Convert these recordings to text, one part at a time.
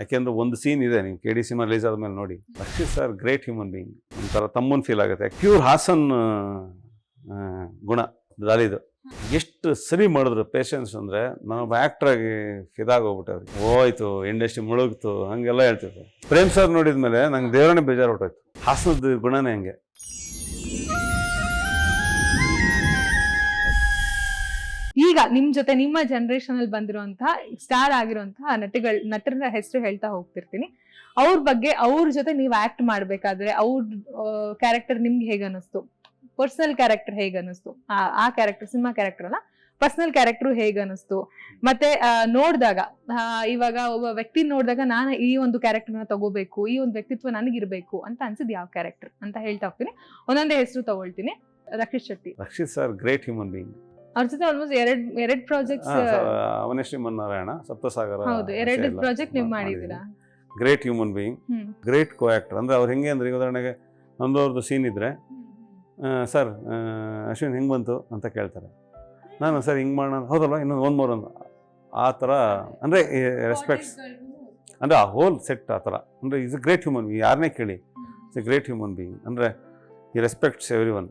ಯಾಕೆಂದ್ರೆ ಒಂದು ಸೀನ್ ಇದೆ, ನೀವು ಕೆ ಡಿ ಸಿನಿಮಾ ರಿಲೀಸ್ ಆದ್ಮೇಲೆ ನೋಡಿ. Rakshit sir great human being ಒಂಥರ ತಮ್ಮನ್ ಫೀಲ್ ಆಗುತ್ತೆ. ಪ್ಯೂರ್ ಹಾಸನ್ ಗುಣ. ದಾಲಿದು ಎಷ್ಟು ಸರಿ ಮಾಡಿದ್ರು ಪೇಷನ್ಸ್ ಅಂದ್ರೆ ನಾವು ಫಿದಾಗೋಗ್ಬಿಟ್ಟೆ ಅವ್ರಿಗೆ ಹೋಯ್ತು ಇಂಡಸ್ಟ್ರಿ ಮುಳುಗ್ತು, ಹಂಗೆಲ್ಲ ಹೇಳ್ತಿದ್ರು. ಪ್ರೇಮ್ ಸರ್ ನೋಡಿದ್ಮೇಲೆ ನಂಗೆ ದೇವರನ್ನೇ ಬೇಜಾರು ಹೊಟ್ಟೋಯ್ತು ಹಾಸನದ ಗುಣನೇ ಹಂಗೆ. ಈಗ ನಿಮ್ ಜೊತೆ ನಿಮ್ಮ ಜನರೇಷನ್ ಅಲ್ಲಿ ಬಂದಿರುವಂತಹ ಸ್ಟಾರ್ ಆಗಿರುವಂತಹ ನಟಿಗಳ ನಟರ ಹೆಸರು ಹೇಳ್ತಾ ಹೋಗ್ತಿರ್ತೀನಿ. ಅವ್ರ ಬಗ್ಗೆ, ಅವ್ರ ಜೊತೆ ನೀವು ಆಕ್ಟ್ ಮಾಡ್ಬೇಕಾದ್ರೆ ಅವ್ರ ಕ್ಯಾರೆಕ್ಟರ್ ನಿಮ್ಗೆ ಹೇಗ ಅನಿಸ್ತು ಪರ್ಸನಲ್ ಕ್ಯಾರೆಕ್ಟರ್ ಹೇಗ ಅನಿಸ್ತು ಆ- ಕ್ಯಾರೆಕ್ಟರ್ ಸಿನಿಮಾ ಕ್ಯಾರೆಕ್ಟರ್ ಅಲ್ಲ? ಪರ್ಸನಲ್ ಕ್ಯಾರೆಕ್ಟರ್ ಹೇಗ ಅನಿಸ್ತು ಮತ್ತೆ ನೋಡಿದಾಗ ಇವಾಗ ಒಬ್ಬ ವ್ಯಕ್ತಿ ನೋಡಿದಾಗ ನಾನು ಈ ಒಂದು ಕ್ಯಾರೆಕ್ಟರ್ನ ತಗೋಬೇಕು, ಈ ಒಂದು ವ್ಯಕ್ತಿತ್ವ ನನಗಿರ್ಬೇಕು ಅಂತ ಅನ್ಸಿದ್ ಯಾವ ಕ್ಯಾರೆಕ್ಟರ್ ಅಂತ ಹೇಳ್ತಾ ಹೋಗ್ತೀನಿ. ಒಂದೊಂದೇ ಹೆಸರು ತಗೊಳ್ತೀನಿ. Rakshit Shetty. Rakshit sir great human being ಅವ್ರ ಜೊತೆ ಆಲ್ಮೋಸ್ಟ್ ಎರಡ್ ಎರಡ್ ಪ್ರಾಜೆಕ್ಟ್ಸ್ ಅವನೇ ಮನ್ನಾರಾಯಣ ಸಪ್ತಸಾಗರ ಹೌದು ಎರಡು ಪ್ರಾಜೆಕ್ಟ್ ನೀವು ಮಾಡಿದ್ದೀರಾ? Great human being great co actor ಅಂದ್ರೆ ಅವ್ರು ಹೆಂಗೆ ಅಂದ್ರೆ ಈಗ ಉದಾಹರಣೆಗೆ ನಮ್ದವ್ರದ್ದು ಸೀನ್ ಇದ್ರೆ ಸರ್ ಅಶ್ವಿನ್ ಹೆಂಗೆ ಬಂತು? ಅಂತ ಕೇಳ್ತಾರೆ. ನಾನು ಸರ್ ಹಿಂಗೆ ಮಾಡೋಣ. ಹೌದಲ್ವ? ಇನ್ನೊಂದು ಒಂದು ಮೂರು ಒಂದು. ಆ ಥರ ಅಂದರೆ ರೆಸ್ಪೆಕ್ಟ್ಸ್ ಅಂದರೆ ಆ ಹೋಲ್ ಸೆಟ್ ಆ ಥರ. ಅಂದರೆ is a great human being ಯಾರನ್ನೇ ಕೇಳಿ it's a great human being ಅಂದರೆ ಈ ರೆಸ್ಪೆಕ್ಟ್ಸ್ ಎವ್ರಿ ಒನ್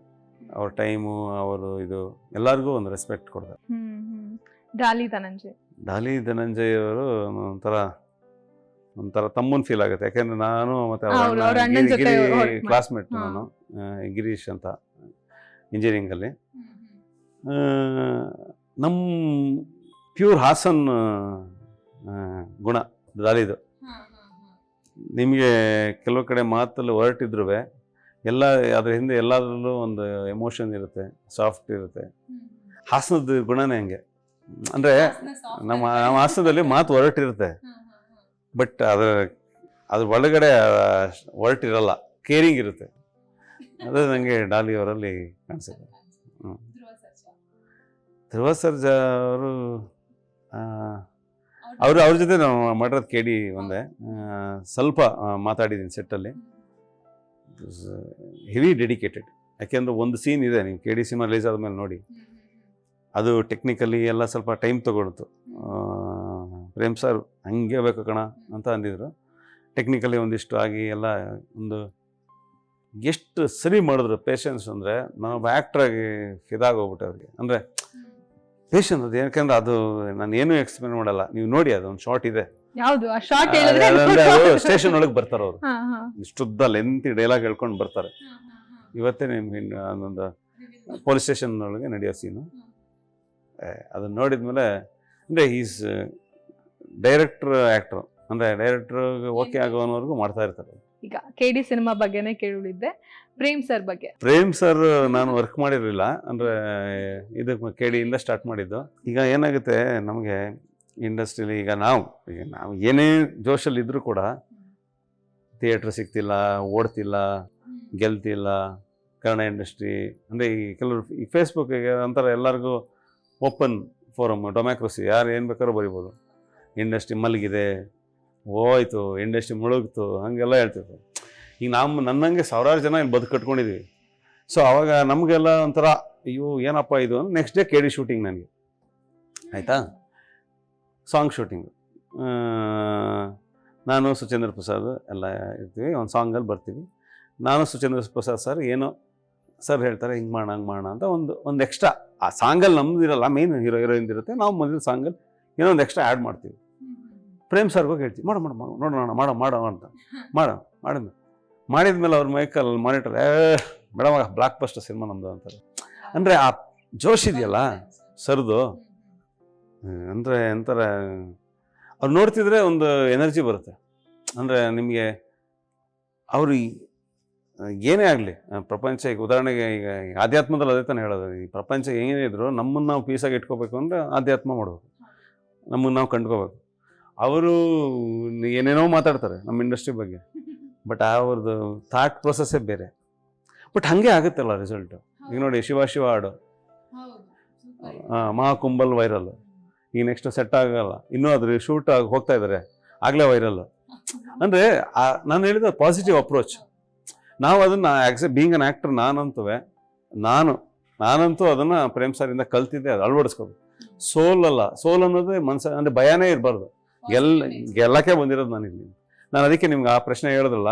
ಅವ್ರ ಟೈಮು ಅವರು ಇದು ಎಲ್ಲರಿಗೂ ಒಂದು ರೆಸ್ಪೆಕ್ಟ್ ಕೊಡ್ತಾರೆ. ಡಾಲಿ ಧನಂಜಯ್. ಡಾಲಿ ಧನಂಜಯ್ ಅವರು ಒಂಥರ ಒಂಥರ ತಮ್ಮನ್ ಫೀಲ್ ಆಗುತ್ತೆ. ಯಾಕೆಂದ್ರೆ ನಾನು ಮತ್ತೆ ಅವ್ರ ಹೌದು, ಅವ್ರ ಅಣ್ಣನ್ ಗಿರಿ- ಜೊತೆ ಗಿರಿ work ಕ್ಲಾಸ್ಮೇಟ್ ಹಾ. ನಾನು ಆ, ಗಿರೀಶ್ ಅಂತ ಇಂಜಿನಿಯರಿಂಗ್ ಅಲ್ಲಿ. ಆ, ನಮ್ಮ ಪ್ಯೂರ್ ಹಾಸನ್ ಆ, ಗುಣ ದಾಲಿದು ನಿಮಗೆ ಕೆಲವು ಕಡೆ ಮಾತಲ್ಲಿ ಹೊರಟಿದ್ರು ಎಲ್ಲ ಅದ್ರ ಹಿಂದೆ ಎಲ್ಲದರಲ್ಲೂ ಒಂದು ಎಮೋಷನ್ ಇರುತ್ತೆ ಸಾಫ್ಟ್ ಇರುತ್ತೆ. ಹಾಸನದ ಗುಣನೇ ಹಂಗೆ. ಅಂದ್ರೆ ನಮ್ಮ ನಮ್ಮ ಹಾಸನದಲ್ಲಿ ಮಾತು ಹೊರಟಿರುತ್ತೆ. ಬಟ್ ಅದ್ರ ಅದ್ರ ಒಳಗಡೆ ಹೊರಟಿರಲ್ಲ ಕೇರಿಂಗ್ ಇರುತ್ತೆ. ಅದು ನನಗೆ ಡಾಲಿ ಅವರಲ್ಲಿ ಕಾಣಿಸುತ್ತೆ ಧ್ರುವ ಸರ್ಜಾ ಅವರು ಅವರು ಅವ್ರ ಜೊತೆ ನಾವು ಮಾಡಿರೋದು ಕೇಳಿ ಒಂದೇ. ಸ್ವಲ್ಪ ಮಾತಾಡಿದ್ದೀನಿ ಸೆಟ್ಟಲ್ಲಿ. ಹೆವಿ ಡೆಡಿಕೇಟೆಡ್ ಯಾಕೆಂದ್ರೆ ಒಂದು ಸೀನ್ ಇದೆ ನೀವು ಕೆ ಡಿ ಸಿನಿಮಾ ರಿಲೀಸ್ ಆದಮೇಲೆ ನೋಡಿ. ಅದು ಟೆಕ್ನಿಕಲಿ ಎಲ್ಲ ಸ್ವಲ್ಪ ಟೈಮ್ ತೊಗೊಳ್ತು. ಪ್ರೇಮ್ ಸರ್ ಹಂಗೆ ಬೇಕು ಕಣ ಅಂತ ಅಂದಿದ್ರು. ಟೆಕ್ನಿಕಲಿ ಒಂದಿಷ್ಟು ಆಗಿ ಎಲ್ಲ ಒಂದು ಎಷ್ಟು ಸರಿ ಮಾಡಿದ್ರು ಪೇಷನ್ಸ್ ಅಂದರೆ ನಾವು ಆ್ಯಕ್ಟ್ರಾಗಿ ಇದಾಗೋಗ್ಬಿಟ್ಟೆ ಅವ್ರಿಗೆ ಅಂದರೆ ಪೇಷನ್ಸ್ ಅದು ಯಾಕಂದ್ರೆ ಅದು ನಾನು ಏನು ಎಕ್ಸ್ಪ್ಲೇನ್ ಮಾಡಲ್ಲ. ನೀವು ನೋಡಿ ಅದು ಒಂದು ಶಾರ್ಟ್ ಇದೆ. ಯಾವ್ದು? ಆ ಶಾರ್ಟ್ ಹೇಳಿದ್ರೆ ಸ್ಟೇಷನ್ ಒಳಗೆ ಬರ್ತಾರೆ ಅವರು. ಇಷ್ಟುದ್ದ ಲೆಂತಿ ಡೈಲಾಗ್ ಹೇಳ್ಕೊಂಡು ಬರ್ತಾರೆ. ಇವತ್ತೇ ನಿಮ್ಗೆ ಅದೊಂದು ಪೊಲೀಸ್ ಸ್ಟೇಷನ್ ಒಳಗೆ ನಡೆಯೋ ಸೀನು ಅದನ್ನ ನೋಡಿದ್ಮೇಲೆ ಅಂದರೆ ಈಸ್ ಡೈರೆಕ್ಟರ್ ಆ್ಯಕ್ಟ್ರು ಅಂದರೆ ಡೈರೆಕ್ಟರ್ ಓಕೆ ಆಗೋವರೆಗೂ ಮಾಡ್ತಾ ಇರ್ತಾರೆ. ಈಗ ಕೆ ಡಿ ಸಿನಿಮಾ ಬಗ್ಗೆನೇ ಕೇಳಿದ್ದೆ ಪ್ರೇಮ್ ಸರ್ ಬಗ್ಗೆ. ಪ್ರೇಮ್ ಸರ್ ನಾನು ವರ್ಕ್ ಮಾಡಿರಲಿಲ್ಲ. ಅಂದರೆ ಇದಕ್ಕೆ ಡಿಯಿಂದ ಸ್ಟಾರ್ಟ್ ಮಾಡಿದ್ದು. ಈಗ ಏನಾಗುತ್ತೆ ನಮಗೆ ಇಂಡಸ್ಟ್ರಿಲಿ ಈಗ ನಾವು ಈಗ ನಾವು ಏನೇ ಜೋಶಲ್ಲಿ ಇದ್ದರೂ ಕೂಡ ಥಿಯೇಟ್ರ್ ಸಿಗ್ತಿಲ್ಲ ಓಡ್ತಿಲ್ಲ ಗೆಲ್ತಿಲ್ಲ ಕನ್ನಡ ಇಂಡಸ್ಟ್ರಿ ಅಂದರೆ ಈ ಕೆಲವರು ಈ ಫೇಸ್ಬುಕ್ಕಿಗೆ ಒಂಥರ ಎಲ್ಲರಿಗೂ ಓಪನ್ ಫೋರಮ್ ಡೊಮ್ಯಾಕ್ರಸಿ ಯಾರು ಏನು ಬೇಕಾದ್ರೂ ಬರಿಬೋದು. ಇಂಡಸ್ಟ್ರಿ ಮಲಗಿದೆ ಹೋಯ್ತು ಇಂಡಸ್ಟ್ರಿ ಮುಳುಗ್ತು, ಹಂಗೆಲ್ಲ ಹೇಳ್ತಿದ್ರು. ಈಗ ನಮ್ಮ ನನ್ನಂಗೆ ಸಾವಿರಾರು ಜನ ಇಲ್ಲಿ ಬದುಕು ಕಟ್ಕೊಂಡಿದ್ವಿ. ಸೊ ಅವಾಗ ನಮಗೆಲ್ಲ ಒಂಥರ, ಅಯ್ಯೋ, ಏನಪ್ಪ ಇದು ಅಂದ್ರೆ ನೆಕ್ಸ್ಟ್ ಡೇ ಕೇಳಿ ಶೂಟಿಂಗ್ ನನಗೆ. ಆಯಿತಾ? ಸಾಂಗ್ ಶೂಟಿಂಗು ನಾನು ಸುಚೇಂದ್ರ ಪ್ರಸಾದ್ ಎಲ್ಲ ಇರ್ತೀವಿ, ಒಂದು ಸಾಂಗಲ್ಲಿ ಬರ್ತೀವಿ. ನಾನು ಸುಚೇಂದ್ರ ಪ್ರಸಾದ್ ಸರ್ ಏನೋ ಸರ್ ಹೇಳ್ತಾರೆ, ಹಿಂಗೆ ಮಾಡೋಣ, ಹಂಗೆ ಮಾಡೋಣ ಅಂತ ಒಂದು ಒಂದು ಎಕ್ಸ್ಟ್ರಾ ಆ ಸಾಂಗಲ್ಲಿ ನಮ್ಮದಿರಲ್ಲ ಮೇನ್ ಹೀರೋ ಹೀರೋಯಿನ್ ಇರುತ್ತೆ. ನಾವು ಮೊದಲು ಸಾಂಗಲ್ಲಿ ಏನೋ ಒಂದು ಎಕ್ಸ್ಟ್ರಾ ಆ್ಯಡ್ ಮಾಡ್ತೀವಿ. ಪ್ರೇಮ್ ಸರ್ಗೂ ಹೇಳ್ತೀವಿ ಮಾಡೋ ಮಾಡೋ ನೋಡೋಣ ಮಾಡೋ ಮಾಡೋ ಅಂತ. ಮಾಡೋ ಮಾಡಿದ್ಮೇಲೆ ಮಾಡಿದ್ಮೇಲೆ ಅವ್ರ ಮೈಕಲ್ ಮಾನಿಟರ್ ಏ ಮೇಡಮ್ ಬ್ಲಾಕ್ ಪಸ್ಟ್ ಸಿನಿಮಾ ನಮ್ಮದು ಅಂತಾರೆ ಅಂದರೆ ಆ ಜೋಶ್ ಇದೆಯಲ್ಲ ಸರ್ದು? ಅಂದರೆ ಎಂಥರ ಅವ್ರು ನೋಡ್ತಿದ್ರೆ ಒಂದು ಎನರ್ಜಿ ಬರುತ್ತೆ. ಅಂದರೆ ನಿಮಗೆ ಅವರು ಏನೇ ಆಗಲಿ ಪ್ರಪಂಚ ಈಗ ಉದಾಹರಣೆಗೆ ಈಗ ಆಧ್ಯಾತ್ಮದಲ್ಲಿ ಅದೇ ತಾನೇ ಹೇಳೋದು. ಈ ಪ್ರಪಂಚ ಏನೇ ಇದ್ರು ನಮ್ಮನ್ನು ನಾವು ಪೀಸಾಗಿ ಇಟ್ಕೋಬೇಕು ಅಂದರೆ ಆಧ್ಯಾತ್ಮ ಮಾಡಬೇಕು. ನಮ್ಮನ್ನು ನಾವು ಕಂಡ್ಕೋಬೇಕು. ಅವರು ಏನೇನೋ ಮಾತಾಡ್ತಾರೆ ನಮ್ಮ ಇಂಡಸ್ಟ್ರಿ ಬಗ್ಗೆ. ಬಟ್ ಅವ್ರದ್ದು ಥಾಟ್ ಪ್ರೊಸೆಸ್ಸೇ ಬೇರೆ. ಬಟ್ ಹಾಗೆ ಆಗುತ್ತಲ್ಲ ರಿಸಲ್ಟ್ ಈಗ ನೋಡಿ ಶಿವ ಶಿವ ಹಾಡು. ಮಹಾಕುಂಬಲ್ ವೈರಲ್ ಈಗ ನೆಕ್ಸ್ಟ್ ಸೆಟ್ ಆಗಲ್ಲ. ಇನ್ನೂ ಅದ್ರ ಶೂಟ್ ಆಗಿ ಹೋಗ್ತಾ ಇದ್ದಾರೆ ಆಗಲೇ ವೈರಲ್ ಅಂದರೆ ನಾನು ಹೇಳಿದ ಪಾಸಿಟಿವ್ ಅಪ್ರೋಚ್ ನಾವು ಅದನ್ನು ಆಕ್ಸೆ ಬೀಂಗ್ ಅನ್ ಆ್ಯಕ್ಟರ್ ನಾನಂತೂ ನಾನು ನಾನಂತೂ ಅದನ್ನು ಪ್ರೇಮ್ ಸರಿಂದ ಕಲ್ತಿದ್ದೆ ಅದು ಅಳವಡಿಸ್ಕೋಬೇಕು ಸೋಲ್ ಅಲ್ಲ. ಸೋಲ್ ಅನ್ನೋದು ಮನ್ಸ ಅಂದರೆ ಭಯನೇ ಇರಬಾರ್ದು. ಗೆಲ್ ಗೆಲ್ಲಕ್ಕೆ ಬಂದಿರೋದು ನಾನು ಇಲ್ಲಿ. ನಾನು ಅದಕ್ಕೆ ನಿಮ್ಗೆ ಆ ಪ್ರಶ್ನೆ ಹೇಳಿದ್ರಲ್ಲ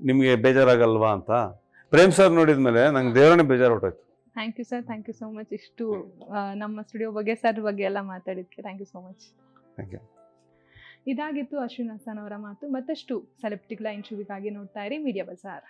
ನಿಮಗೆ ಬೇಜಾರಾಗಲ್ವಾ ಅಂತ. ಪ್ರೇಮ್ ಸರ್ ನೋಡಿದ್ಮೇಲೆ ನಂಗೆ ದೇವರನ್ನೇ ಬೇಜಾರು ಹೊಟ್ಟೋಯ್ತು thank you sir thank you so much ಇಷ್ಟು ನಮ್ಮ ಸ್ಟುಡಿಯೋ ಬಗ್ಗೆ ಸರ್ ಬಗ್ಗೆ ಎಲ್ಲ ಮಾತಾಡಿದ್ಕೆ thank you so much thank you ಇದಾಗಿತ್ತು ಅಶ್ವಿನ್ ಹಸನ್ ಅವರ ಮಾತು. ಮತ್ತಷ್ಟು ಸೆಲೆಬ್ರಿಟಿಗಳ ಇಂಟರ್ವ್ಯೂಗಾಗಿ ನೋಡ್ತಾ ಇರಿ. ಮೀಡಿಯಾ ಬಜಾರ್